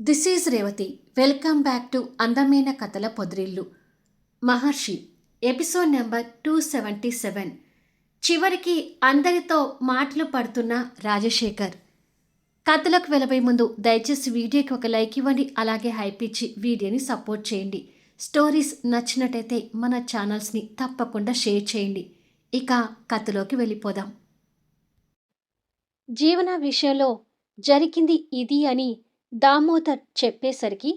This is Revathi. Welcome back to అందమైన కథల పొదిరిల్లు. Maharshi episode number two seventy seven. చివరికి అందరితో మాటలు పడుతున్న రాజశేఖర్. కథలకు వెళ్ళబోయే ముందు దయచేసి వీడియోకి ఒక లైక్ ఇవ్వండి అలాగే హైప్ ఇచ్చి వీడియోని సపోర్ట్ చేయండి. స్టోరీస్ నచ్చినట్టయితే మన ఛానల్స్ని తప్పకుండా షేర్ చేయండి. ఇక కథలోకి వెళ్ళిపోదాం. జీవన విషయంలో జరిగింది ఇది అని దామోదర్ చెప్పేసరికి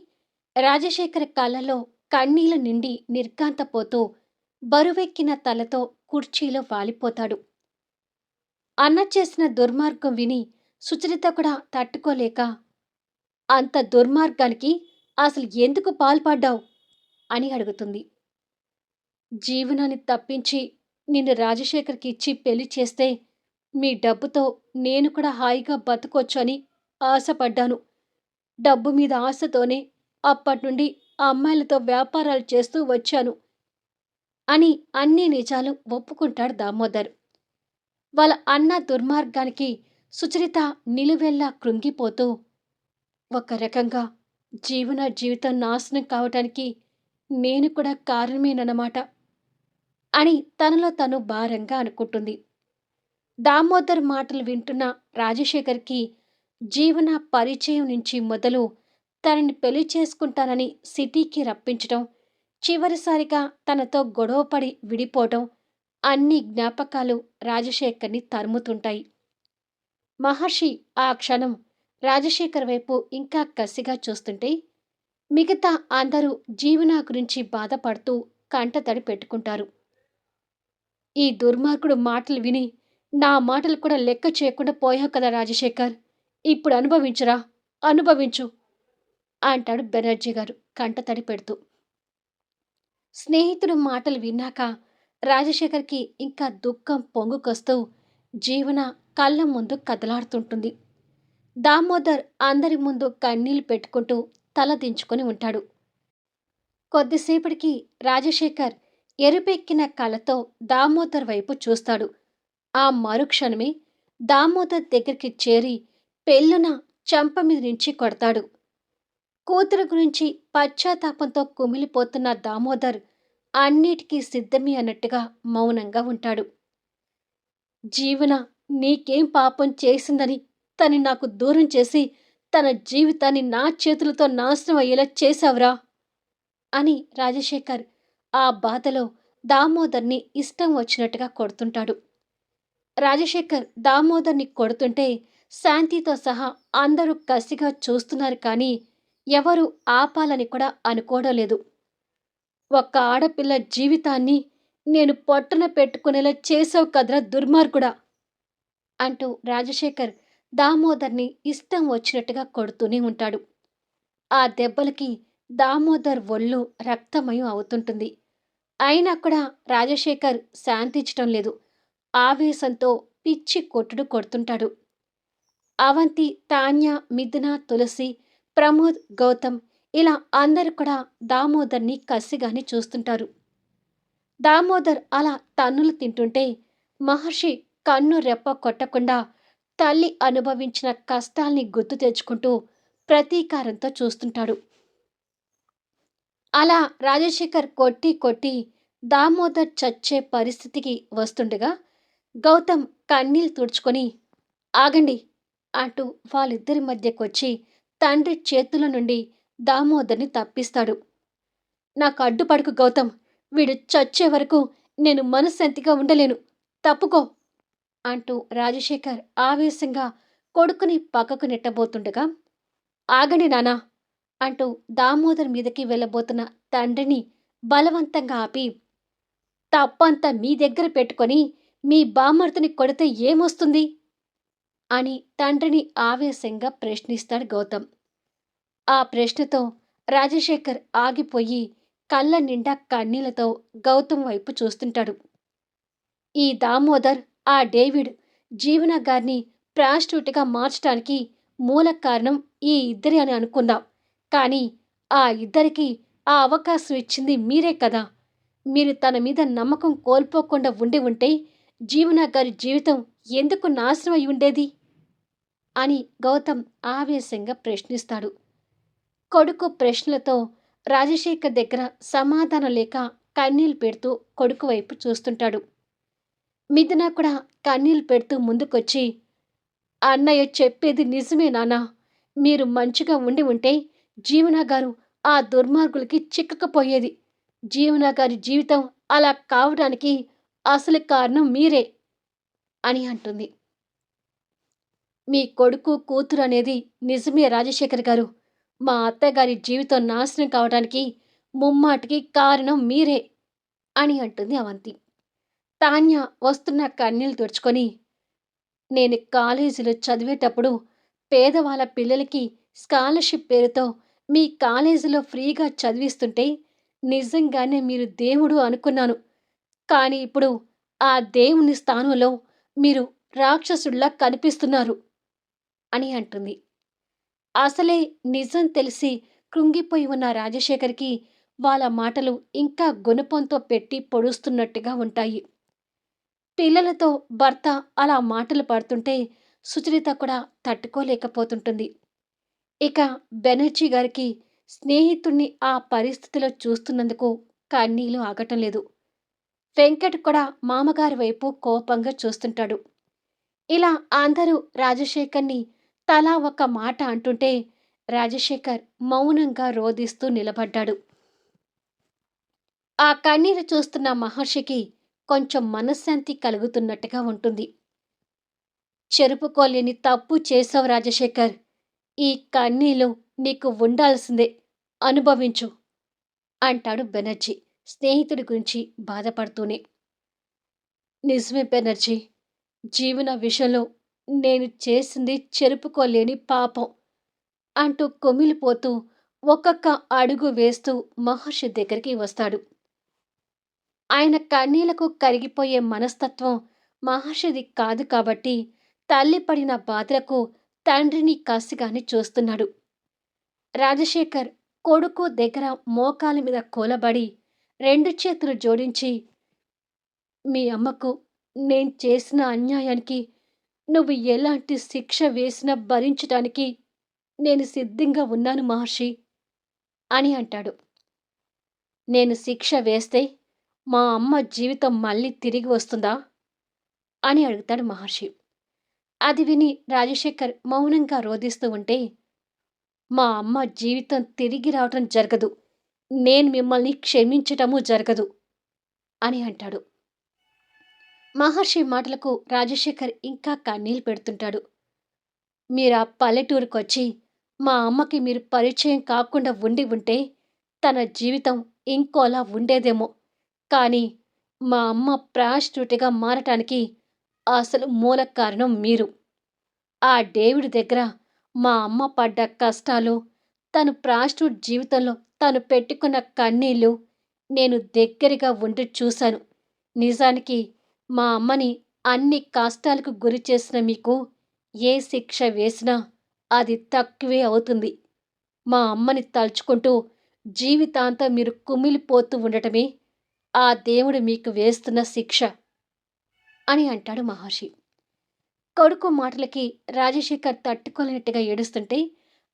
రాజశేఖర కళ్ళలో కన్నీళ్ళ నిండి నిర్గాంతపోతూ బరువెక్కిన తలతో కుర్చీలో వాలిపోతాడు. అన్న చేసిన దుర్మార్గం విని సుచరిత కూడా తట్టుకోలేక అంత దుర్మార్గానికి అసలు ఎందుకు పాల్పడ్డావు? అని అడుగుతుంది. జీవనాన్ని తప్పించి నిన్ను రాజశేఖర్కి ఇచ్చి పెళ్ళి చేస్తే మీ డబ్బుతో నేను కూడా హాయిగా బతకొచ్చు అని ఆశపడ్డాను. డబ్బు మీద ఆశతోనే అప్పటి నుండి ఆ అమ్మాయిలతో వ్యాపారాలు చేస్తూ వచ్చాను అని అన్ని నిజాలు ఒప్పుకుంటాడు దామోదర్. వాళ్ళ అన్న దుర్మార్గానికి సుచరిత నిలువెల్లా కృంగిపోతూ ఒక రకంగా జీవన జీవితం నాశనం కావటానికి నేను కూడా కారణమేనన్నమాట అని తనలో తను భారంగా అనుకుంటుంది. దామోదర్ మాటలు వింటున్న రాజశేఖర్కి జీవన పరిచయం నుంచి మొదలు తనని పెళ్ళి చేసుకుంటానని సిటీకి రప్పించటం చివరిసారిగా తనతో గొడవపడి విడిపోవటం అన్ని జ్ఞాపకాలు రాజశేఖర్ని తరుముతుంటాయి. మహర్షి ఆ క్షణం రాజశేఖర్ వైపు ఇంకా కసిగా చూస్తుంటే మిగతా అందరూ జీవన గురించి బాధపడుతూ కంటతడి పెట్టుకుంటారు. ఈ దుర్మార్గుడు మాటలు విని నా మాటలు కూడా లెక్క చేయకుండా పోయావు కదా రాజశేఖర్! ఇప్పుడు అనుభవించురా అనుభవించు అంటాడు బెనర్జీ గారు కంట తడి పెడుతూ. స్నేహితుడు మాటలు విన్నాక రాజశేఖర్కి ఇంకా దుఃఖం పొంగుకొస్తూ జీవన కళ్ళ ముందు కదలాడుతుంటుంది. దామోదర్ అందరి ముందు కన్నీళ్ళు పెట్టుకుంటూ తల దించుకొని ఉంటాడు. కొద్దిసేపటికి రాజశేఖర్ ఎరుపెక్కిన కళ్ళతో దామోదర్ వైపు చూస్తాడు. ఆ మరుక్షణమే దామోదర్ దగ్గరికి చేరి పెళ్ళున చంప మీద నుంచి కొడతాడు. కూతురు గురించి పశ్చాత్తాపంతో కుమిలిపోతున్న దామోదర్ అన్నిటికీ సిద్ధమే అన్నట్టుగా మౌనంగా ఉంటాడు. జీవన నీకేం పాపం చేసిందని తని నాకు దూరం చేసి తన జీవితాన్ని నా చేతులతో నాశనం అయ్యేలా చేశావురా? అని రాజశేఖర్ ఆ బాధలో దామోదర్ని ఇష్టం వచ్చినట్టుగా కొడుతుంటాడు. రాజశేఖర్ దామోదర్ని కొడుతుంటే శాంతితో సహా అందరూ కసిగా చూస్తున్నారు కానీ ఎవరు ఆపాలని కూడా అనుకోవడం లేదు. ఒక్క ఆడపిల్ల జీవితాన్ని నేను పొట్టన పెట్టుకునేలా చేసావు కదరా దుర్మార్గుడా! అంటూ రాజశేఖర్ దామోదర్ని ఇష్టం వచ్చినట్టుగా కొడుతూనే ఉంటాడు. ఆ దెబ్బలకి దామోదర్ ఒళ్ళు రక్తమయం అవుతుంటుంది. అయినా కూడా రాజశేఖర్ శాంతించటం లేదు. ఆవేశంతో పిచ్చి కొట్టుడు కొడుతుంటాడు. అవంతి తాన్య మిథున తులసి ప్రమోద్ గౌతమ్ ఇలా అందరు కూడా దామోదర్ని కసిగాని చూస్తుంటారు. దామోదర్ అలా తన్నులు తింటుంటే మహర్షి కన్ను రెప్ప కొట్టకుండా తల్లి అనుభవించిన కష్టాల్ని గుర్తు తెచ్చుకుంటూ ప్రతీకారంతో చూస్తుంటాడు. అలా రాజశేఖర్ కొట్టి కొట్టి దామోదర్ చచ్చే పరిస్థితికి వస్తుండగా గౌతమ్ కన్నీళ్ళు తుడుచుకొని ఆగండి అంటూ వాళ్ళిద్దరి మధ్యకొచ్చి తండ్రి చేతుల నుండి దామోదర్ని తప్పిస్తాడు. నాకు అడ్డుపడుకు గౌతమ్ వీడు చచ్చే వరకు నేను మనశ్శాంతిగా ఉండలేను. తప్పుకో! అంటూ రాజశేఖర్ ఆవేశంగా కొడుకుని పక్కకు నెట్టబోతుండగా ఆగండి నానా అంటూ దామోదర్ మీదకి వెళ్ళబోతున్న తండ్రిని బలవంతంగా ఆపి తప్పంతా మీ దగ్గర పెట్టుకొని మీ బామ్మర్తిని కొడితే ఏమొస్తుంది? అని తండ్రిని ఆవేశంగా ప్రశ్నిస్తాడు గౌతమ్. ఆ ప్రశ్నతో రాజశేఖర్ ఆగిపోయి కళ్ళ నిండా కన్నీళ్ళతో గౌతమ్ వైపు చూస్తుంటాడు. ఈ దామోదర్ ఆ డేవిడ్ జీవన గారిని ప్రాస్టిట్యూట్గా మార్చడానికి మూల కారణం ఈ ఇద్దరి అని అనుకుందాం. కానీ ఆ ఇద్దరికి ఆ అవకాశం ఇచ్చింది మీరే కదా. మీరు తన మీద నమ్మకం కోల్పోకుండా ఉండి ఉంటే జీవన గారి జీవితం ఎందుకు నాశనం అయి ఉండేది? అని గౌతమ్ ఆవేశంగా ప్రశ్నిస్తాడు. కొడుకు ప్రశ్నలతో రాజశేఖర్ దగ్గర సమాధానం లేక కన్నీలు పెడుతూ కొడుకు వైపు చూస్తుంటాడు. మిథున కూడా కన్నీళ్ళు పెడుతూ ముందుకొచ్చి అన్నయ్య చెప్పేది నిజమే నానా మీరు మంచిగా ఉండి ఉంటే జీవన గారు ఆ దుర్మార్గులకి చిక్కకపోయేది. జీవన గారి జీవితం అలా కావడానికి అసలు కారణం మీరే అని అంటుంది. మీ కొడుకు కూతురు అనేది నిజమే రాజశేఖర్ గారు. మా అత్తగారి జీవితం నాశనం కావడానికి ముమ్మాటికి కారణం మీరే అని అంటుంది అవంతి. తాన్య వస్తున్న కన్నీళ్ళు తుడుచుకొని నేను కాలేజీలో చదివేటప్పుడు పేదవాళ్ళ పిల్లలకి స్కాలర్షిప్ పేరుతో మీ కాలేజీలో ఫ్రీగా చదివిస్తుంటే నిజంగానే మీరు దేవుడు అనుకున్నాను. కానీ ఇప్పుడు ఆ దేవుని స్థానంలో మీరు రాక్షసుల్లా కనిపిస్తున్నారు. అని అంటుంది. అసలే నిజం తెలిసి కృంగిపోయి ఉన్న రాజశేఖర్కి వాళ్ళ మాటలు ఇంకా గుణపంతో పెట్టి పొడుస్తున్నట్టుగా ఉంటాయి. పిల్లలతో భర్త అలా మాటలు పడుతుంటే సుచరిత కూడా తట్టుకోలేకపోతుంటుంది. ఇక బెనర్జీ గారికి స్నేహితుణ్ణి ఆ పరిస్థితిలో చూస్తున్నందుకు కన్నీళ్ళు ఆగటం లేదు. వెంకట్ కూడా మామగారి వైపు కోపంగా చూస్తుంటాడు. ఇలా అందరూ రాజశేఖర్ని తలా ఒక మాట అంటుంటే రాజశేఖర్ మౌనంగా రోధిస్తూ నిలబడ్డాడు. ఆ కన్నీరు చూస్తున్న మహర్షికి కొంచెం మనశ్శాంతి కలుగుతున్నట్టుగా ఉంటుంది. చెరుపుకోలేని తప్పు చేసావు రాజశేఖర్. ఈ కన్నీలు నీకు ఉండాల్సిందే. అనుభవించు అంటాడు బెనర్జీ స్నేహితుడి గురించి బాధపడుతూనే. నిజమే బెనర్జీ జీవన విషయంలో నేను చేసింది చెరుపుకోలేని పాపం అంటూ కొమిలిపోతూ ఒక్కొక్క అడుగు వేస్తూ మహర్షి దగ్గరికి వస్తాడు. ఆయన కన్నీలకు కరిగిపోయే మనస్తత్వం మహర్షిది కాదు కాబట్టి తల్లి పడిన బాధలకు తండ్రిని కసిగాని చూస్తున్నాడు. రాజశేఖర్ కొడుకు దగ్గర మోకాల మీద కూలబడి రెండు చేతులు జోడించి మీ అమ్మకు నేను చేసిన అన్యాయానికి నువ్వు ఎలాంటి శిక్ష వేసినా భరించటానికి నేను సిద్ధంగా ఉన్నాను మహర్షి అని అంటాడు. నేను శిక్ష వేస్తే మా అమ్మ జీవితం మళ్ళీ తిరిగి వస్తుందా? అని అడుగుతాడు మహర్షి. అది విని రాజశేఖర్ మౌనంగా రోధిస్తూ ఉంటే మా అమ్మ జీవితం తిరిగి రావటం జరగదు. నేను మిమ్మల్ని క్షమించటము జరగదు అని అంటాడు. మహర్షి మాటలకు రాజశేఖర్ ఇంకా కన్నీళ్ళు పెడుతుంటాడు. మీరు ఆ పల్లెటూరుకు వచ్చి మా అమ్మకి మీరు పరిచయం కాకుండా ఉండి ఉంటే తన జీవితం ఇంకోలా ఉండేదేమో. కానీ మా అమ్మ ప్రాస్టిట్యూట్గా మారటానికి అసలు మూల కారణం మీరు. ఆ డేవిడ్ దగ్గర మా అమ్మ పడ్డ కష్టాలు తను ప్రాస్టిట్యూట్ జీవితంలో తను పెట్టుకున్న కన్నీళ్ళు నేను దగ్గరగా ఉండి చూశాను. నిజానికి మా అమ్మని అన్ని కష్టాలకు గురి చేసిన మీకు ఏ శిక్ష వేసినా అది తక్కువే అవుతుంది. మా అమ్మని తలుచుకుంటూ జీవితాంతం మీరు కుమిలిపోతూ ఉండటమే ఆ దేవుడు మీకు వేస్తున్న శిక్ష అని అంటాడు మహర్షి. కొడుకు మాటలకి రాజశేఖర్ తట్టుకోలేనట్టుగా ఏడుస్తుంటే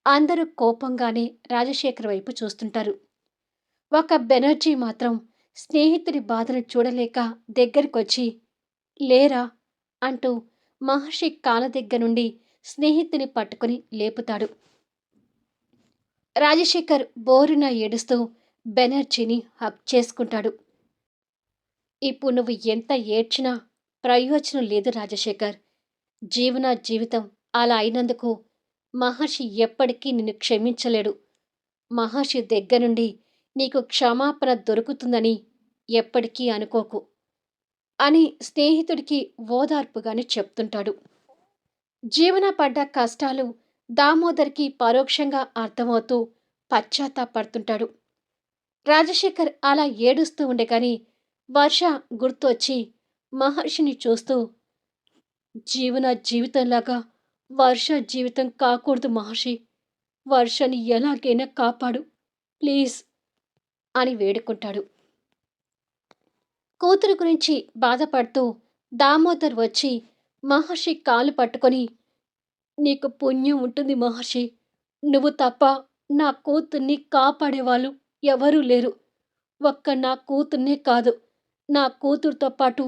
అందరూ కోపంగానే రాజశేఖర్ వైపు చూస్తుంటారు. ఒక బెనర్జీ మాత్రం స్నేహితుడి బాధను చూడలేక దగ్గరికొచ్చి లేరా? అంటూ మహర్షి కాళ్ళ దగ్గర నుండి స్నేహితుని పట్టుకుని లేపుతాడు. రాజశేఖర్ బోరున ఏడుస్తూ బెనర్జీని హక్ చేసుకుంటాడు. ఇప్పుడు నువ్వు ఎంత ఏడ్చినా ప్రయోజనం లేదు రాజశేఖర్. జీవన జీవితం అలా అయినందుకు మహర్షి ఎప్పటికీ నిన్ను క్షమించలేడు. మహర్షి దగ్గర నుండి నీకు క్షమాపణ దొరుకుతుందని ఎప్పటికీ అనుకోకు. అని స్నేహితుడికి ఓదార్పుగానే చెప్తుంటాడు. జీవన పడ్డ కష్టాలు దామోదర్కి పరోక్షంగా అర్థమవుతూ పశ్చాత్తాపడుతుంటాడు. రాజశేఖర్ అలా ఏడుస్తూ ఉండే కానీ వర్ష గుర్తొచ్చి మహర్షిని చూస్తూ జీవన జీవితంలాగా వర్ష జీవితం కాకూడదు మహర్షి. వర్షని ఎలాగైనా కాపాడు. ప్లీజ్ అని వేడుకుంటాడు. కూతురు గురించి బాధపడుతూ దామోదర్ వచ్చి మహర్షి కాలు పట్టుకొని నీకు పుణ్యం ఉంటుంది మహర్షి. నువ్వు తప్ప నా కూతుర్ని కాపాడేవాళ్ళు ఎవరూ లేరు. ఒక్క నా కూతుర్నే కాదు. నా కూతురుతో పాటు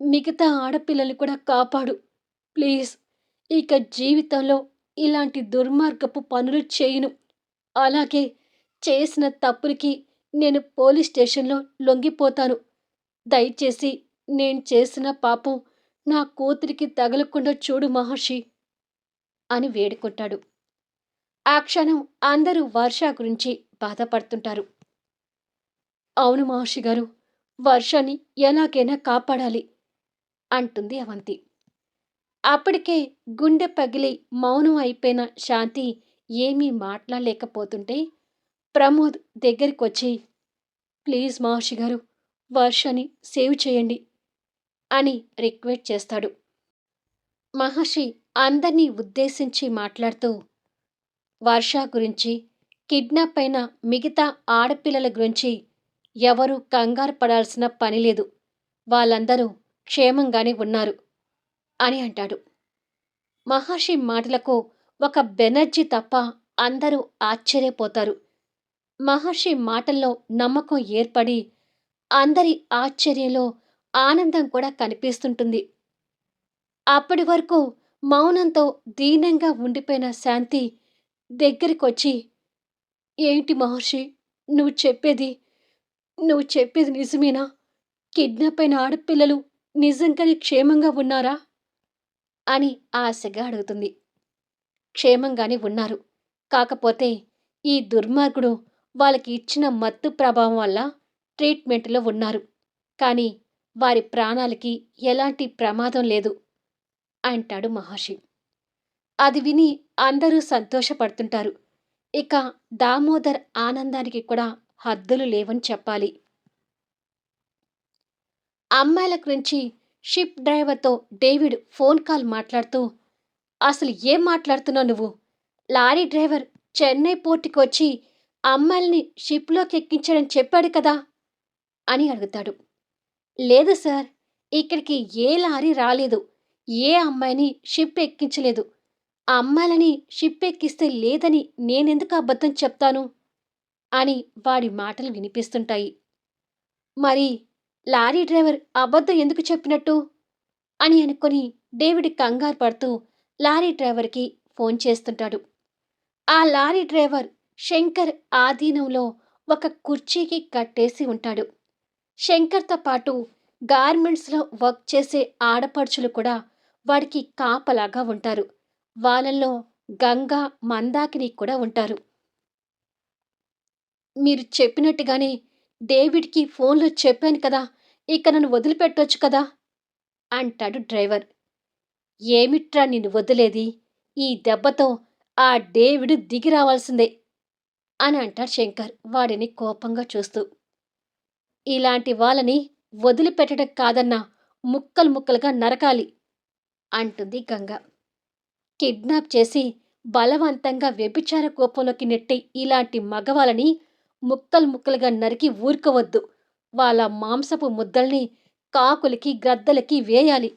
మిగతా ఆడపిల్లల్ని కూడా కాపాడు. ప్లీజ్ ఇక జీవితంలో ఇలాంటి దుర్మార్గపు పనులు చేయను. అలాగే చేసిన తప్పులకి నేను పోలీస్ స్టేషన్లో లొంగిపోతాను. దయచేసి నేను చేసిన పాపం నా కూతురికి తగలకుండా చూడు మహర్షి అని వేడుకుంటాడు. ఆ క్షణం అందరూ వర్ష గురించి బాధపడుతుంటారు. అవును మహర్షి గారు వర్షని ఎలాగైనా కాపాడాలి అంటుంది అవంతి. అప్పటికే గుండె పగిలి మౌనం అయిపోయిన శాంతి ఏమీ మాట్లాడలేకపోతుంటే ప్రమోద్ దగ్గరికి వచ్చి ప్లీజ్ మహర్షి గారు వర్షని సేవ్ చేయండి అని రిక్వెస్ట్ చేస్తాడు. మహర్షి అందరినీ ఉద్దేశించి మాట్లాడుతూ వర్ష గురించి కిడ్నాప్ అయిన మిగతా ఆడపిల్లల గురించి ఎవరూ కంగారు పడాల్సిన పని లేదు. వాళ్ళందరూ క్షేమంగానే ఉన్నారు అని అంటాడు. మహర్షి మాటలకు ఒక బెనర్జీ తప్ప అందరూ ఆశ్చర్యపోతారు. మహర్షి మాటల్లో నమ్మకం ఏర్పడి అందరి ఆశ్చర్యంలో ఆనందం కూడా కనిపిస్తుంటుంది. అప్పటి వరకు మౌనంతో దీనంగా ఉండిపోయిన శాంతి దగ్గరికొచ్చి ఏంటి మహర్షి నువ్వు చెప్పేది నువ్వు చెప్పేది నిజమేనా? కిడ్నాప్ అయిన ఆడపిల్లలు నిజంగానే క్షేమంగా ఉన్నారా? అని ఆశగా అడుగుతుంది. క్షేమంగానే ఉన్నారు. కాకపోతే ఈ దుర్మార్గుడు వాళ్ళకి ఇచ్చిన మత్తు ప్రభావం వల్ల ట్రీట్మెంట్లో ఉన్నారు. కానీ వారి ప్రాణాలకి ఎలాంటి ప్రమాదం లేదు అంటాడు మహర్షి. అది విని అందరూ సంతోషపడుతుంటారు. ఇక దామోదర్ ఆనందానికి కూడా హద్దులు లేవని చెప్పాలి. అమ్మాయిల గురించి షిప్ డ్రైవర్తో డేవిడ్ ఫోన్ కాల్ మాట్లాడుతూ అసలు ఏం మాట్లాడుతున్నావు నువ్వు? లారీ డ్రైవర్ చెన్నై పోర్టుకి వచ్చి అమ్మాయిల్ని షిప్లోకి ఎక్కించాడని చెప్పాడు కదా! అని అడుగుతాడు. లేదు సార్ ఇక్కడికి ఏ లారీ రాలేదు. ఏ అమ్మాయిని షిప్ ఎక్కించలేదు. ఆ అమ్మాయిలని షిప్ ఎక్కిస్తే లేదని నేనెందుకు అబద్ధం చెప్తాను? అని వాడి మాటలు వినిపిస్తుంటాయి. మరి లారీ డ్రైవర్ అబద్ధం ఎందుకు చెప్పినట్టు? అని అనుకొని డేవిడ్ కంగారు పడుతూ లారీ డ్రైవర్కి ఫోన్ చేస్తుంటాడు. ఆ లారీ డ్రైవర్ శంకర్ ఆధీనంలో ఒక కుర్చీకి కట్టేసి ఉంటాడు. శంకర్తో పాటు గార్మెంట్స్లో వర్క్ చేసే ఆడపడుచులు కూడా వాడికి కాపలాగా ఉంటారు. వాళ్ళల్లో గంగా మందాకిని కూడా ఉంటారు. మీరు చెప్పినట్టుగానే డేవిడ్కి ఫోన్లో చెప్పాను కదా ఇక నన్ను వదిలిపెట్టొచ్చు కదా? అంటాడు డ్రైవర్. ఏమిట్రా నిన్ను వదిలేది? ఈ దెబ్బతో ఆ డేవిడ్ దిగి రావాల్సిందే అని అంటాడు శంకర్. వాడిని కోపంగా చూస్తూ. ఇలాంటి వాళ్ళని వదిలిపెట్టడం కాదన్నా ముక్కలు ముక్కలుగా నరకాలి అంటుంది గంగ. కిడ్నాప్ చేసి బలవంతంగా వ్యభిచార కోపంలోకి నెట్టి ఇలాంటి మగవాళ్ళని ముక్కలు ముక్కలుగా నరికి ఊరుకోవద్దు. వాళ్ళ మాంసపు ముద్దల్ని కాకులకి గ్రద్దలకి వేయాలి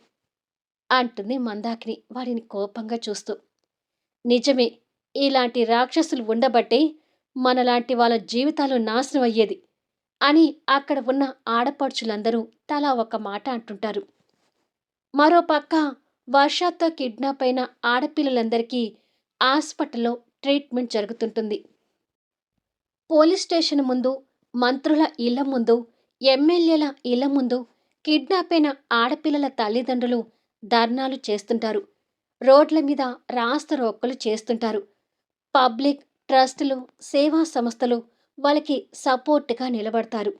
అంటుంది మందాకిని వాడిని కోపంగా చూస్తూ. నిజమే ఇలాంటి రాక్షసులు ఉండబట్టే మనలాంటి వాళ్ళ జీవితాలు నాశనం అయ్యేది. అని అక్కడ ఉన్న ఆడపడుచులందరూ తలా ఒక మాట అంటుంటారు. మరోపక్క వర్షాతో కిడ్నాప్ అయిన ఆడపిల్లలందరికీ హాస్పిటల్లో ట్రీట్మెంట్ జరుగుతుంటుంది. పోలీస్ స్టేషన్ ముందు మంత్రుల ఇళ్ళ ముందు ఎమ్మెల్యేల ఇళ్ళ ముందు కిడ్నాప్ అయిన ఆడపిల్లల తల్లిదండ్రులు ధర్నాలు చేస్తుంటారు. రోడ్ల మీద రాస్త రోక్కలు చేస్తుంటారు. పబ్లిక్ ట్రస్టులు సేవా సంస్థలు వాళ్ళకి సపోర్ట్గా నిలబడతారు.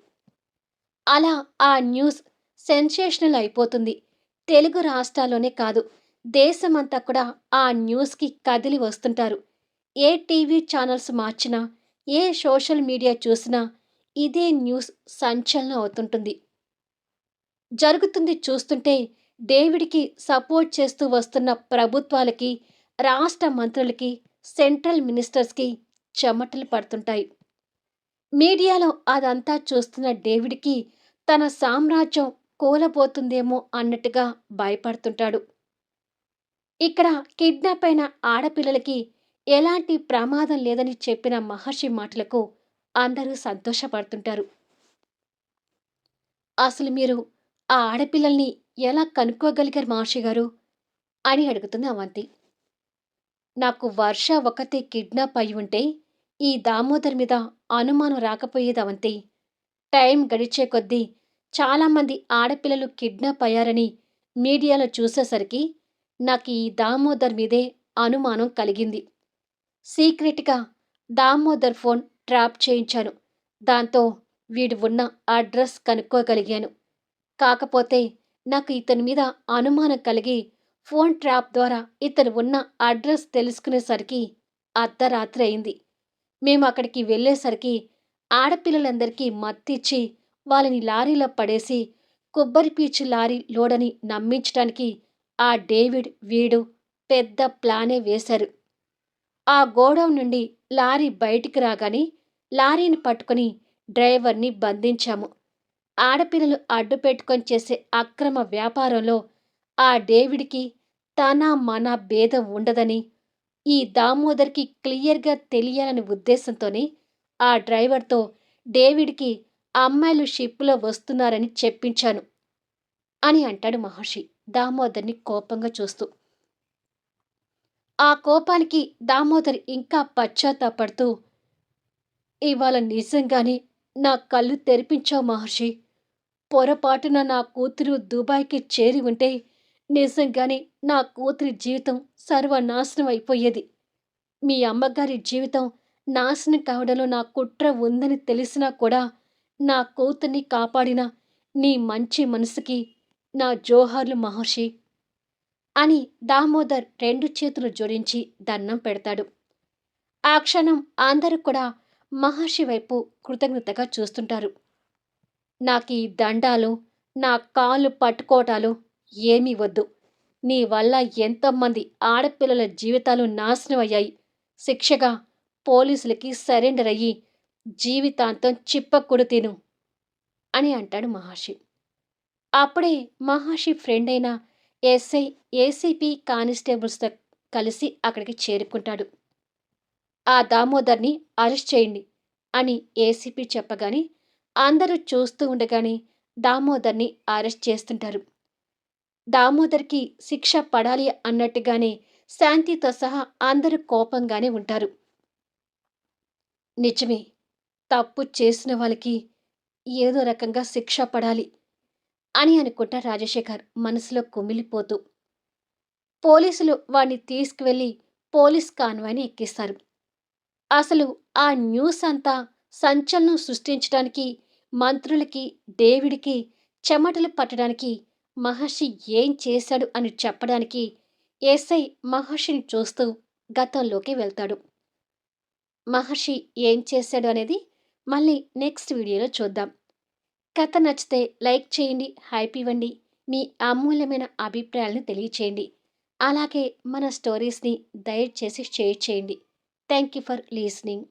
అలా ఆ న్యూస్ సెన్సేషనల్ అయిపోతుంది. తెలుగు రాష్ట్రాల్లోనే కాదు దేశమంతా కూడా ఆ న్యూస్కి కదిలి వస్తుంటారు. ఏ టీవీ ఛానల్స్ మార్చినా ఏ సోషల్ మీడియా చూసినా ఇదే న్యూస్ సంచలనం అవుతుంటుంది. జరుగుతుంది చూస్తుంటే డేవిడ్కి సపోర్ట్ చేస్తూ వస్తున్న ప్రభుత్వాలకి రాష్ట్ర మంత్రులకి సెంట్రల్ మినిస్టర్స్కి చెమటలు పడుతుంటాయి. మీడియాలో అదంతా చూస్తున్న డేవిడ్కి తన సామ్రాజ్యం కూలబోతుందేమో అన్నట్టుగా భయపడుతుంటాడు. ఇక్కడ కిడ్నాప్ అయిన ఆడపిల్లలకి ఎలాంటి ప్రమాదం లేదని చెప్పిన మహర్షి మాటలకు అందరూ సంతోషపడుతుంటారు. అసలు మీరు ఆ ఆడపిల్లల్ని ఎలా కనుక్కోగలిగారు మహర్షి గారు? అని అడుగుతుంది అవంతి. నాకు వర్ష ఒకతే కిడ్నాప్ అయి ఉంటే ఈ దామోదర్ మీద అనుమానం రాకపోయేది అవంతి టైం గడిచే కొద్దీ చాలామంది ఆడపిల్లలు కిడ్నాప్ అయ్యారని మీడియాలో చూసేసరికి నాకు ఈ దామోదర్ మీదే అనుమానం కలిగింది. సీక్రెట్గా దామోదర్ ఫోన్ ట్రాప్ చేయించాను. దాంతో వీడు ఉన్న అడ్రస్ కనుక్కోగలిగాను. కాకపోతే నాకు ఇతని మీద అనుమానం కలిగి ఫోన్ ట్రాప్ ద్వారా ఇతను ఉన్న అడ్రస్ తెలుసుకునేసరికి అర్ధరాత్రి అయింది. మేము అక్కడికి వెళ్ళేసరికి ఆడపిల్లలందరికీ మత్తిచ్చి వాళ్ళని లారీలో పడేసి కొబ్బరి పీచు లారీ లోడని నమ్మించడానికి ఆ డేవిడ్ వీడు పెద్ద ప్లానే వేశారు. ఆ గోడౌన్ నుండి లారీ బయటికి రాగానే లారీని పట్టుకుని డ్రైవర్ని బంధించాము. ఆడపిల్లలు అడ్డు పెట్టుకొని చేసే అక్రమ వ్యాపారంలో ఆ డేవిడ్కి తన మన భేదం ఉండదని ఈ దామోదర్కి క్లియర్గా తెలియాలనే ఉద్దేశంతోనే ఆ డ్రైవర్తో డేవిడ్కి అమ్మాయిలు షిప్లో వస్తున్నారని చెప్పించాను అని అంటాడు మహర్షి దామోదర్ని కోపంగా చూస్తూ. ఆ కోపానికి దామోదర్ ఇంకా పశ్చాత్తాపడుతూ ఇవాళ నిజంగానే నా కళ్ళు తెరిపించావు మహర్షి. పొరపాటున నా కూతురు దుబాయ్కి చేరి ఉంటే నిజంగానే నా కూతురి జీవితం సర్వనాశనం అయిపోయేది. మీ అమ్మగారి జీవితం నాశనం కావడంలో నా కుట్ర ఉందని తెలిసినా కూడా నా కూతుర్ని కాపాడిన నీ మంచి మనసుకి నా జోహార్లు మహర్షి అని దామోదర్ రెండు చేతులు జోడించి దండం పెడతాడు. ఆ క్షణం అందరూ కూడా మహర్షి వైపు కృతజ్ఞతగా చూస్తుంటారు. నాకు ఈ దండాలు నా కాళ్ళు పట్టుకోవటాలు ఏమీ వద్దు. నీ వల్ల ఎంతోమంది ఆడపిల్లల జీవితాలు నాశనం అయ్యాయి. శిక్షగా పోలీసులకి సరెండర్ అయ్యి జీవితాంతం చిప్పకుడు తిను అని అంటాడు మహర్షి అప్పుడే మహర్షి ఫ్రెండ్ అయిన ఎస్ఐ ఏసీపీ కానిస్టేబుల్స్తో కలిసి అక్కడికి చేరుకుంటాడు. ఆ దామోదర్ని అరెస్ట్ చేయండి అని ఏసీపీ చెప్పగానే అందరూ చూస్తూ ఉండగానే దామోదర్ని అరెస్ట్ చేస్తుంటారు. దామోదర్కి శిక్ష పడాలి అన్నట్టుగానే శాంతితో సహా అందరూ కోపంగానే ఉంటారు. నిజమే తప్పు చేసిన వాళ్ళకి ఏదో రకంగా శిక్ష పడాలి అని అనుకుంటా రాజశేఖర్ మనసులో కుమిలిపోతూ. పోలీసులు వాణ్ణి తీసుకువెళ్ళి పోలీస్ కాన్వాయ్ని ఎక్కిస్తారు. అసలు ఆ న్యూస్ అంతా సంచలనం సృష్టించడానికి మంత్రులకి డేవిడ్కి చెమటలు పట్టడానికి మహర్షి ఏం చేశాడు అని చెప్పడానికి ఎస్ఐ మహర్షిని చూస్తూ గతంలోకి వెళ్తాడు. మహర్షి ఏం చేశాడు అనేది మళ్ళీ నెక్స్ట్ వీడియోలో చూద్దాం. కథ నచ్చితే లైక్ చేయండి హైప్ ఇవ్వండి మీ అమూల్యమైన అభిప్రాయాలను తెలియచేయండి. అలాగే మన స్టోరీస్ని దయచేసి షేర్ చేయండి. Thank you for listening.